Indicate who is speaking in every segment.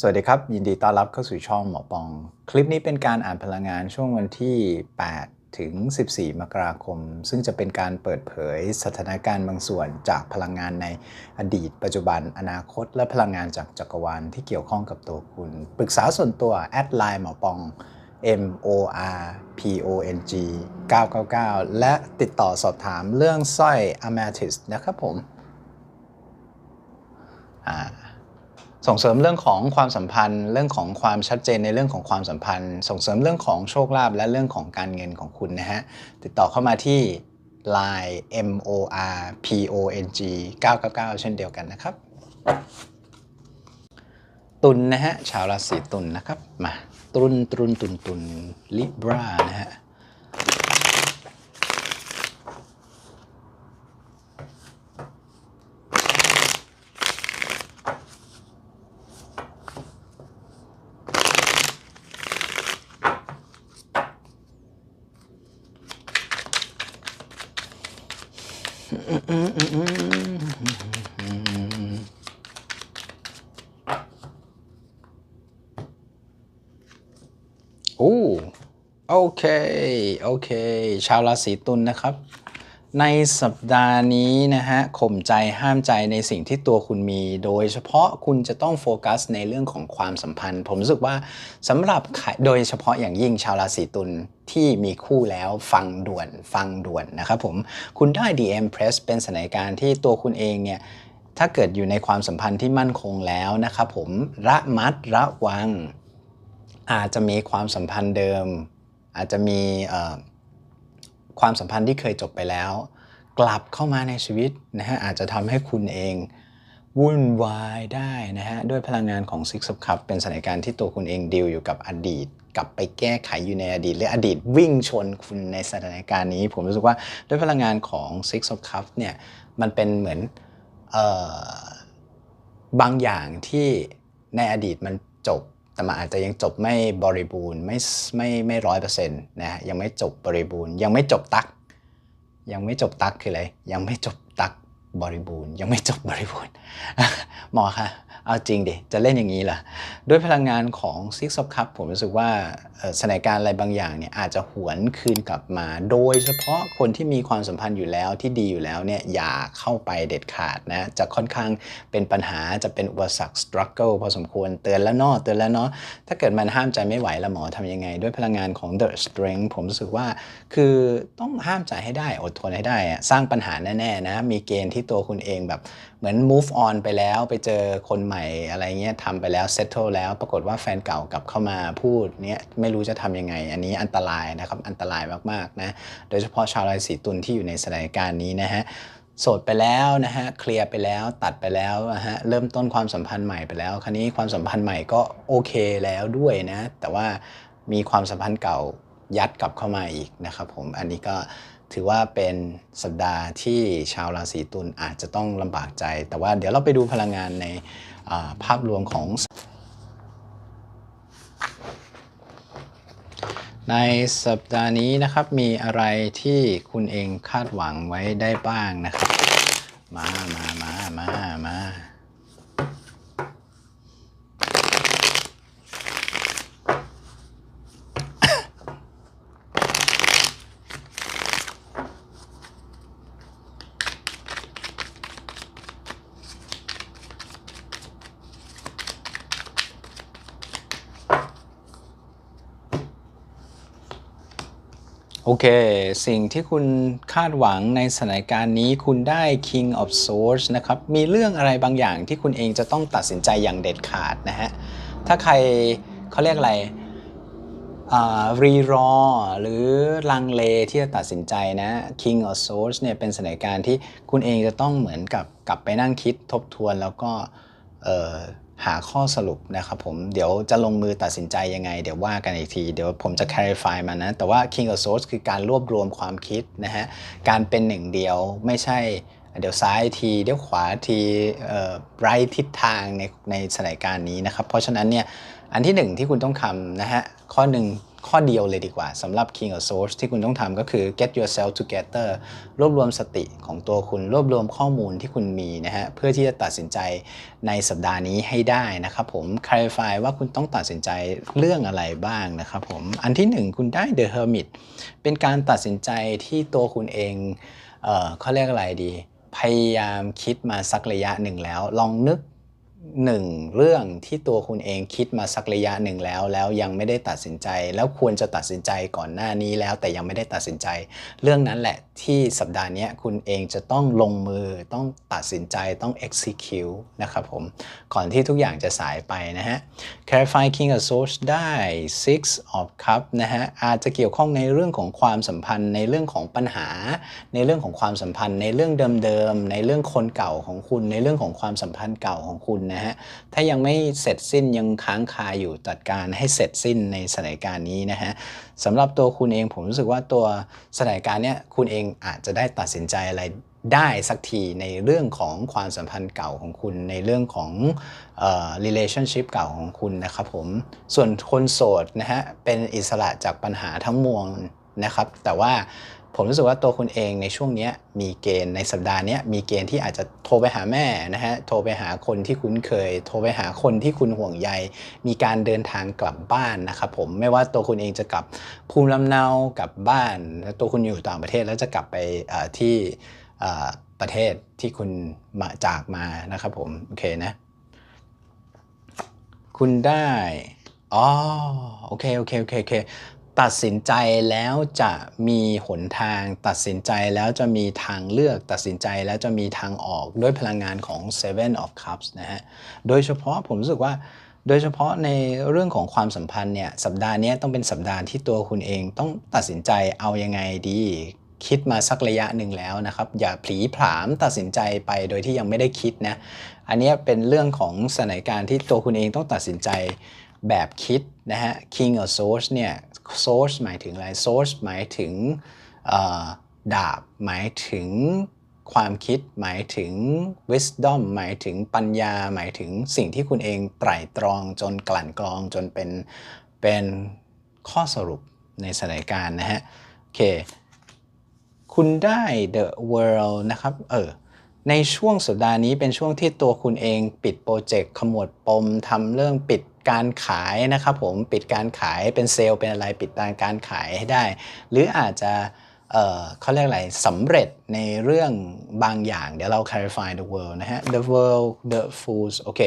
Speaker 1: สวัสดีครับ ยินดีต้อนรับเข้าสู่ช่องหมอปอง คลิปนี้เป็นการอ่านพลังงานช่วงวันที่ 8 ถึง 14 มกราคม ซึ่งจะเป็นการเปิดเผยสถานการณ์บางส่วนจากพลังงานในอดีต ปัจจุบัน อนาคต และพลังงานจากจักรวาลที่เกี่ยวข้องกับตัวคุณ ปรึกษาส่วนตัวแอดไลน์หมอปอง M O R P O N G 999 และติดต่อสอบถามเรื่องสร้อย Amethyst นะครับผมอ่า ส่งเสริมเรื่องของความสัมพันธ์ เรื่องของความชัดเจนในเรื่องของความสัมพันธ์ ส่งเสริมเรื่องของโชคลาภและเรื่องของการเงินของคุณนะฮะติดต่อเข้ามาที่ line m o r p o n g 999 เช่นเดียวกันนะครับ ตุลนะฮะชาวราศีตุลนะครับมาตุนตุนตุนตุนลิบรานะฮะ โอ้โอเค โอเค ชาวราศีตุลนะครับ ในสัปดาห์นี้นะฮะข่มใจห้ามใจในสิ่งที่ตัวคุณมี โดยเฉพาะคุณจะต้องโฟกัสในเรื่องของความสัมพันธ์ ผมรู้สึกว่าสำหรับโดยเฉพาะอย่างยิ่งชาวราศีตุลที่มีคู่แล้วฟังด่วนฟังด่วนนะครับผมคุณได้ DM Press เป็นสถานการณ์ที่ตัวคุณเองเนี่ยถ้าเกิดอยู่ในความสัมพันธ์ที่มั่นคงแล้วนะครับผมระมัดระวัง อาจจะมีความสัมพันธ์เดิม อาจจะมีความสัมพันธ์ที่เคยจบไปแล้ว กลับเข้ามาในชีวิตนะฮะอาจจะทำให้คุณเองวุ่นวายได้นะฮะด้วยพลังงานของ Six of Cups เป็นสถานการณ์ที่ตัวคุณเองดีลอยู่กับอดีต กลับไปแก้ไขอยู่ในอดีตหรือดีตวิ่งชนคุณในสถานการณ์นี้ ผมรู้สึกว่าด้วยพลังงานของ Six of Cups เนี่ยมันเป็นเหมือนออบางอย่างที่ในอดีตมันจบ แต่มันอาจจะยังจบไม่บริบูรณ์ไม่ไม่ไม่ร้อยเปอร์เซ็นต์นะฮะยังไม่จบบริบูรณ์ ยังไม่จบตัก ยังไม่จบตักคืออะไรยังไม่จบตักบริบูรณ์ ยังไม่จบบริบูรณ์หมอคะ เอาจริงดิจะเล่นอย่างนี้เหรอด้วยพลังงานของ Six of Cup ผมรู้สึกว่าสถานการณ์อะไรบางอย่างเนี่ยอาจจะหวนคืนกลับมา โดยเฉพาะคนที่มีความสัมพันธ์อยู่แล้วที่ดีอยู่แล้วเนี่ยอย่าเข้าไปเด็ดขาดนะจะค่อนข้างเป็นปัญหาจะเป็นอุปสรรค struggle พอสมควรเตือนแล้วเนาะเตือนแล้วเนาะถ้าเกิดมันห้ามใจไม่ไหวแล้วหมอทำยังไง ด้วยพลังงานของ the strength ผมรู้สึกว่า คือต้องห้ามใจให้ได้อดทนให้ได้ สร้างปัญหาแน่ๆนะมีเกณฑ์ที่ตัวคุณเองแบบ เหมือน move on ไปแล้วไปเจอคนใหม่อะไรเงี้ยทำไปแล้ว settle แล้ว ปรากฏว่าแฟนเก่ากลับเข้ามาพูดเนี้ยไม่รู้จะทำยังไง อันนี้อันตรายนะครับ อันตรายมากๆนะ โดยเฉพาะชาวราศีตุลที่อยู่ในสถานการณ์นี้นะฮะโสดไปแล้วนะฮะเคลียร์ไปแล้วตัดไปแล้วนะฮะเริ่มต้นความสัมพันธ์ใหม่ไปแล้ว คราวนี้ความสัมพันธ์ใหม่ก็โอเคแล้วด้วยนะ แต่ว่ามีความสัมพันธ์เก่ายัดกลับเข้ามาอีกนะครับผมอันนี้ก็ ถือว่าเป็นสัปดาห์ที่ชาวราศีตุลอาจจะต้องลำบากใจ แต่ว่าเดี๋ยวเราไปดูพลังงานในภาพรวมของ ในสัปดาห์นี้นะครับมีอะไรที่คุณเองคาดหวังไว้ได้บ้างนะครับ มามามามามา โอเค สิ่งที่คุณคาดหวังในสถานการณ์นี้คุณได้ King of Swords นะครับ มีเรื่องอะไรบางอย่างที่คุณเองจะต้องตัดสินใจอย่างเด็ดขาดนะฮะ ถ้าใครเขาเรียกอะไรรีรอหรือลังเลที่จะตัดสินใจนะ King of Swords เนี่ยเป็นสถานการณ์ที่คุณเองจะต้องเหมือนกับกลับไปนั่งคิดทบทวนแล้วก็ หาข้อสรุปนะครับผมเดี๋ยวจะลงมือตัดสินใจยังไง เดี๋ยวว่ากันอีกที เดี๋ยวผมจะ clarify มันนะ แต่ว่า King of Swords คือการรวบรวมความคิดนะฮะการเป็นหนึ่งเดียวไม่ใช่เดี๋ยวซ้ายที เดี๋ยวขวาทีไรทิศทางในในสถานการณ์นี้นะครับ เพราะฉะนั้นเนี่ยอันที่หนึ่งที่คุณต้องทำนะฮะข้อหนึ่ง ข้อเดียวเลยดีกว่าสำหรับ King of Swords ที่คุณต้องทำก็คือ get yourself together รวบรวมสติของตัวคุณ รวบรวมข้อมูลที่คุณมีนะฮะ เพื่อที่จะตัดสินใจในสัปดาห์นี้ให้ได้นะครับผม clarify ว่าคุณต้องตัดสินใจเรื่องอะไรบ้างนะครับผม อันที่หนึ่งคุณได้ the hermit เป็นการตัดสินใจที่ตัวคุณเอง เอ่อเขาเรียกอะไรดี พยายามคิดมาสักระยะหนึ่งแล้ว ลองนึก หนึ่งเรื่องที่ตัวคุณเองคิดมาสักระยะหนึ่งแล้ว แล้วยังไม่ได้ตัดสินใจ แล้วควรจะตัดสินใจก่อนหน้านี้แล้ว แต่ยังไม่ได้ตัดสินใจ เรื่องนั้นแหละที่สัปดาห์นี้คุณเองจะต้องลงมือต้องตัดสินใจต้อง execute นะครับผม ก่อนที่ทุกอย่างจะสายไปนะฮะ clarify king of swords ได้ six of cup นะฮะอาจจะเกี่ยวข้องในเรื่องของความสัมพันธ์ ในเรื่องของปัญหา ในเรื่องของความสัมพันธ์ ในเรื่องเดิมๆในเรื่องคนเก่าของคุณ ในเรื่องของความสัมพันธ์เก่าของคุณนะฮะ ถ้ายังไม่เสร็จสิ้นยังค้างคาอยู่จัดการให้เสร็จสิ้นในสถานการณ์นี้นะฮะสำหรับตัวคุณเองผมรู้สึกว่าตัวสถานการณ์เนี้ยคุณเองอาจจะได้ตัดสินใจอะไรได้สักทีในเรื่องของความสัมพันธ์เก่าของคุณในเรื่องของเอ่อ relationship เก่าของคุณนะครับผม ส่วนคนโสดนะฮะเป็นอิสระจากปัญหาทั้งมวลนะครับ แต่ว่า ผมรู้สึกว่าตัวคุณเองในช่วงนี้มีเกณฑ์ในสัปดาห์นี้มีเกณฑ์ที่อาจจะโทรไปหาแม่นะฮะโทรไปหาคนที่คุ้นเคย โทรไปหาคนที่คุณห่วงใย มีการเดินทางกลับบ้านนะครับผมไม่ว่าตัวคุณเองจะกลับภูมิลำเนากลับบ้าน ตัวคุณอยู่ต่างประเทศแล้วจะกลับไปที่ประเทศที่คุณมาจากมานะครับผมโอเคนะ คุณได้อ๋อโอเคโอเคโอเคโอเค ตัดสินใจแล้วจะมีหนทาง ตัดสินใจแล้วจะมีทางเลือก ตัดสินใจแล้วจะมีทางออกด้วยพลังงานของ Seven of Cups นะฮะ โดยเฉพาะผมรู้สึกว่า โดยเฉพาะในเรื่องของความสัมพันธ์เนี่ย สัปดาห์นี้ต้องเป็นสัปดาห์ที่ตัวคุณเองต้องตัดสินใจเอายังไงดี คิดมาสักระยะหนึ่งแล้วนะครับ อย่าผลีผลามตัดสินใจไปโดยที่ยังไม่ได้คิดนะ อันนี้เป็นเรื่องของสถานการณ์ที่ตัวคุณเองต้องตัดสินใจแบบคิด นะฮะ King of Swords เนี่ย Swords หมายถึงอะไร Swords หมายถึงดาบ หมายถึงความคิด หมายถึง wisdom หมายถึงปัญญา หมายถึงสิ่งที่คุณเองไตร่ตรองจนกลั่นกรองจนเป็นเป็นข้อสรุปในสถานการณ์นะฮะ โอเค คุณได้ The World นะครับ เออในช่วงสัปดาห์นี้เป็นช่วงที่ตัวคุณเองปิดโปรเจกต์ขมวดปมทำเรื่องปิด การขายนะครับผมปิดการขายเป็นเซลล์เป็นอะไรปิดการขายให้ได้ หรืออาจจะเอ่อเขาเรียกอะไรสำเร็จในเรื่องบางอย่าง เดี๋ยวเรา clarify the world นะฮะ the world the fools โอเค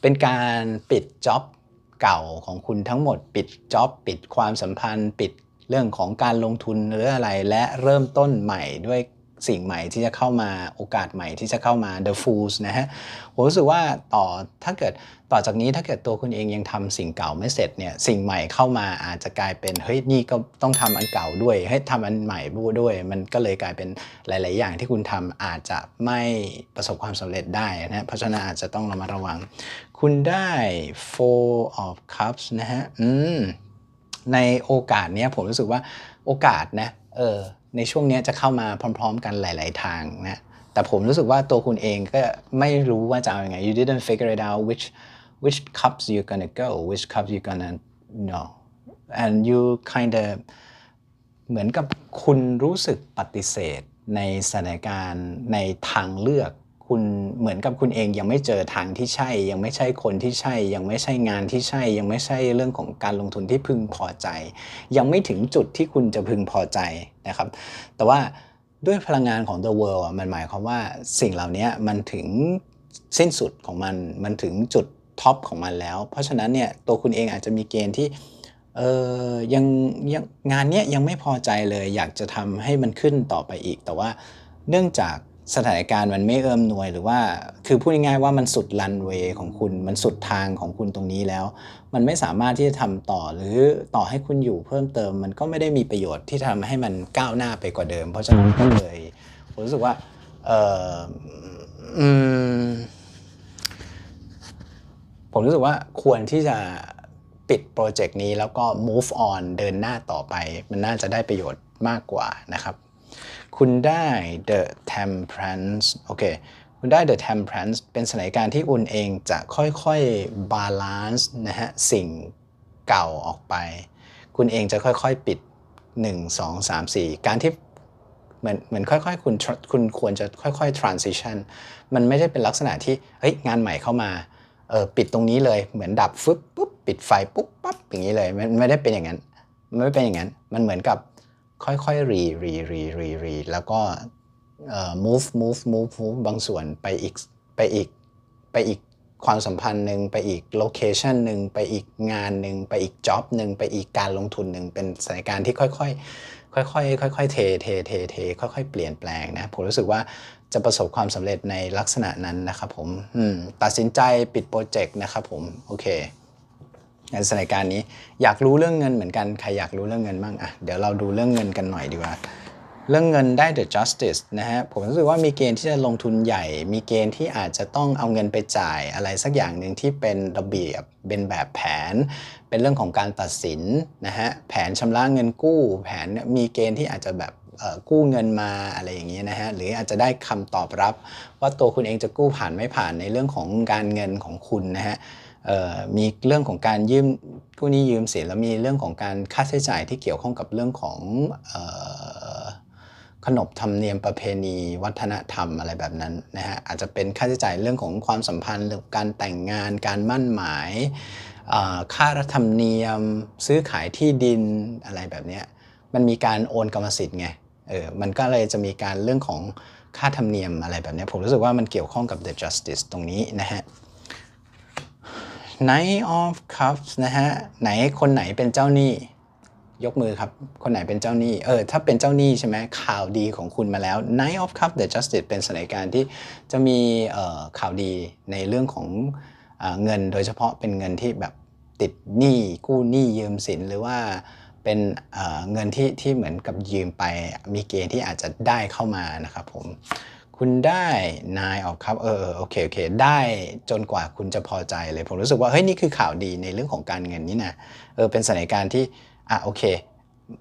Speaker 1: เป็นการปิดจ็อบเก่าของคุณทั้งหมด ปิดจ็อบปิดความสัมพันธ์ ปิดเรื่องของการลงทุนหรืออะไรและเริ่มต้นใหม่ด้วย สิ่งใหม่ที่จะเข้ามาโอกาสใหม่ที่จะเข้ามา the fools นะฮะผมรู้สึกว่าต่อถ้าเกิดต่อจากนี้ถ้าเกิดตัวคุณเองยังทำสิ่งเก่าไม่เสร็จเนี่ยสิ่งใหม่เข้ามาอาจจะกลายเป็นเฮ้ยนี่ก็ต้องทำอันเก่าด้วยเฮ้ยทำอันใหม่บูด้วย มันก็เลยกลายเป็นหลาย ๆ อย่างที่คุณทำอาจจะไม่ประสบความสำเร็จได้นะฮะเพราะฉะนั้นอาจจะต้องระมัดระวัง คุณได้ four of cups นะฮะอืมในโอกาสเนี้ยผมรู้สึกว่าโอกาสนะเออ ในช่วงนี้จะเข้ามาพร้อม ๆ กันหลาย ๆ ทางนะแต่ผมรู้สึกว่าตัวคุณเองก็ไม่รู้ว่าจะเอาอยัางไง you didn't figure it out which which cups you're gonna go which cups you're gonna no and you kind of เหมือนกับคุณรู้สึกปฏิเสธในสถานการณ์ในทางเลือก คุณเหมือนกับคุณเองยังไม่เจอทางที่ใช่ ยังไม่ใช่คนที่ใช่ ยังไม่ใช่งานที่ใช่ ยังไม่ใช่เรื่องของการลงทุนที่พึงพอใจ ยังไม่ถึงจุดที่คุณจะพึงพอใจนะครับ แต่ว่าด้วยพลังงานของ the world มันหมายความว่าสิ่งเหล่านี้มันถึงสิ้นสุดของมันมันถึงจุดท็อปของมันแล้ว เพราะฉะนั้นเนี่ยตัวคุณเองอาจจะมีเกณฑ์ที่เออยังยังงานเนี้ยยังไม่พอใจเลย อยากจะทำให้มันขึ้นต่อไปอีก แต่ว่าเนื่องจาก สถานการณ์มันไม่เอื้อมหน่วยหรือว่า คือพูดง่ายๆว่ามันสุดรันเวย์ของคุณ มันสุดทางของคุณตรงนี้แล้ว มันไม่สามารถที่จะทำต่อหรือต่อให้คุณอยู่เพิ่มเติม มันก็ไม่ได้มีประโยชน์ที่ทำให้มันก้าวหน้าไปกว่าเดิม เพราะฉะนั้นก็เลยผมรู้สึกว่าเออผมรู้สึกว่าควรที่จะปิดโปรเจกต์นี้แล้วก็ move on เดินหน้าต่อไป มันน่าจะได้ประโยชน์มากกว่านะครับ คุณได้ the temperance โอเค คุณได้ the temperance เป็นสถานการณ์ที่คุณเองจะค่อยๆ balance นะฮะ สิ่งเก่าออกไป คุณเองจะค่อยๆ ปิด 1 2 3 4 การที่เหมือนเหมือนค่อยๆ คุณคุณควรจะค่อยๆ transition มันไม่ได้เป็นลักษณะที่ เฮ้ย งานใหม่เข้ามาเออปิดตรงนี้เลยเหมือนดับฟึบปุ๊บปิดไฟปุ๊บปั๊บอย่างนี้เลยมันไม่ได้เป็นอย่างนั้นมันไม่เป็นอย่างนั้น มันเหมือนกับ ค่อยๆรีรีรีรีรีแล้วก็เอ่อ move move move move บางส่วนไปอีกไปอีกไปอีกความสัมพันธ์หนึ่งไปอีกโลเคชันหนึ่งไปอีกงานหนึ่งไปอีกจ็อบหนึ่งไปอีกการลงทุนหนึ่งเป็นสถานการณ์ที่ค่อยๆค่อยๆค่อยๆเทเทเทเทค่อยๆ เปลี่ยนแปลงนะผมรู้สึกว่าจะประสบความสำเร็จในลักษณะนั้นนะครับผมตัดสินใจปิดโปรเจกต์นะครับผมโอเค ในสถานการณ์นี้ อยากรู้เรื่องเงินเหมือนกัน ใครอยากรู้เรื่องเงินบ้างอะเดี๋ยวเราดูเรื่องเงินกันหน่อยดีกว่า เรื่องเงินได้ the justice นะฮะ ผมรู้สึกว่ามีเกณฑ์ที่จะลงทุนใหญ่ มีเกณฑ์ที่อาจจะต้องเอาเงินไปจ่ายอะไรสักอย่างหนึ่งที่เป็นระเบียบ เป็นแบบแผน เป็นเรื่องของการตัดสินนะฮะ แผนชำระเงินกู้ แผนมีเกณฑ์ที่อาจจะแบบกู้เงินมาอะไรอย่างเงี้ยนะฮะหรืออาจจะได้คำตอบรับ ว่าตัวคุณเองจะกู้ผ่านไม่ผ่านในเรื่องของการเงินของคุณนะฮะ มีเรื่องของการยืมกู้นี้ยืมเสินแล้วมีเรื่องของการค่าใช้จ่ายที่เกี่ยวข้องกับเรื่องของขนบธรรมเนียมประเพณีวัฒนธรรมอะไรแบบนั้นนะฮะอาจจะเป็นค่าใช้จ่ายเรื่องของความสัมพันธ์หรือการแต่งงานการมั่นหมายค่าธรรมเนียมซื้อขายที่ดินอะไรแบบนี้มันมีการโอนกรรมสิทธิ์ไงเออมันก็เลยจะมีการเรื่องของค่าธรรมเนียมอะไรแบบนี้ผมรู้สึกว่ามันเกี่ยวข้องกับ the justice ตรงนี้นะฮะ Knight of Cups นะฮะ ไหนคนไหนเป็นเจ้าหนี้ ยกมือครับ คนไหนเป็นเจ้าหนี้ เออ ถ้าเป็นเจ้าหนี้ใช่ไหมข่าวดีของคุณมาแล้ว Knight of Cups The Justice เป็นสถานการณ์ที่จะมีข่าวดีในเรื่องของเงินโดยเฉพาะเป็นเงินที่แบบติดหนี้กู้หนี้ยืมสินหรือว่าเป็นเงินที่ที่เหมือนกับยืมไปมีเกณฑ์ที่อาจจะได้เข้ามานะครับผม คุณได้นายออกครับเออโอเคโอเค ได้จนกว่าคุณจะพอใจเลย ผมรู้สึกว่าเฮ้ยนี่คือข่าวดีในเรื่องของการเงินนี่นะเออเป็นสถานการณ์ที่อะโอเค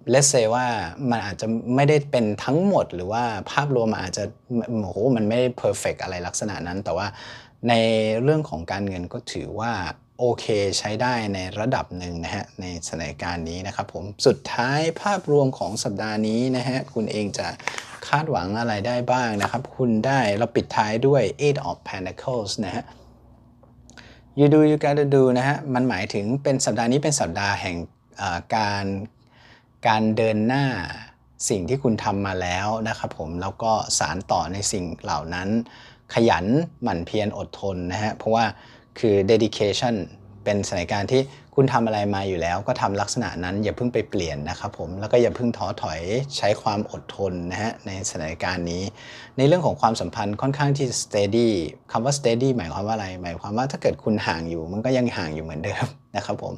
Speaker 1: เลสเซว่ามันอาจจะไม่ได้เป็นทั้งหมดหรือว่าภาพรวมอาจจะโอ้โหมันไม่เพอร์เฟกอะไรลักษณะนั้น แต่ว่าในเรื่องของการเงินก็ถือว่า โอเคใช้ได้ในระดับหนึ่งนะฮะในสถานการณ์นี้นะครับผมสุดท้ายภาพรวมของสัปดาห์นี้นะฮะคุณเองจะคาดหวังอะไรได้บ้างนะครับ คุณได้เราปิดท้ายด้วย eight of pentacles นะฮะ you do you gotta do นะฮะมันหมายถึงเป็นสัปดาห์นี้เป็นสัปดาห์แห่งการการเดินหน้าสิ่งที่คุณทำมาแล้วนะครับผมแล้วก็สารต่อในสิ่งเหล่านั้น ขยันหมั่นเพียรอดทนนะฮะเพราะว่า คือ dedication เป็นสถานการณ์ที่คุณทำอะไรมาอยู่แล้ว ก็ทำลักษณะนั้นอย่าเพิ่งไปเปลี่ยนนะครับผมแล้วก็อย่าเพิ่งท้อถอยใช้ความอดทนนะฮะในสถานการณ์นี้ ในเรื่องของความสัมพันธ์ค่อนข้างที่ steady คำว่า steady หมายความว่าอะไร หมายความว่าถ้าเกิดคุณห่างอยู่ มันก็ยังห่างอยู่เหมือนเดิมนะครับผม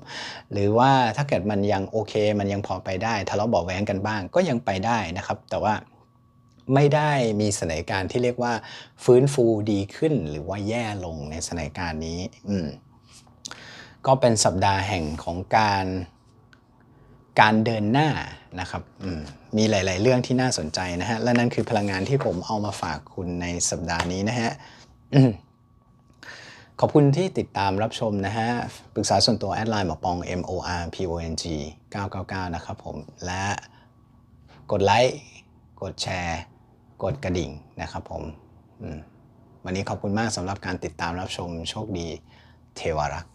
Speaker 1: หรือว่าถ้าเกิดมันยังโอเค มันยังพอไปได้ทะเลาะเบาแหวงกันบ้างก็ยังไปได้นะครับ แต่ว่า ไม่ได้มีสถานการณ์ที่เรียกว่าฟื้นฟูดีขึ้นหรือว่าแย่ลงในสถานการณ์นี้ก็เป็นสัปดาห์แห่งของการการเดินหน้านะครับมมีหลาย ๆ เรื่องที่น่าสนใจนะฮะและนั่นคือพลังงานที่ผมเอามาฝากคุณในสัปดาห์นี้นะฮะขอบคุณที่ติดตามรับชมนะฮะ ปรึกษาส่วนตัวแอดไลน์หมอปอง M O R P O N G 999 นะครับผม และกดไลค์ กดแชร์ กดกระดิ่งนะครับผมวันนี้ขอบคุณมากสำหรับการติดตามรับชมโชคดีเทวรักษ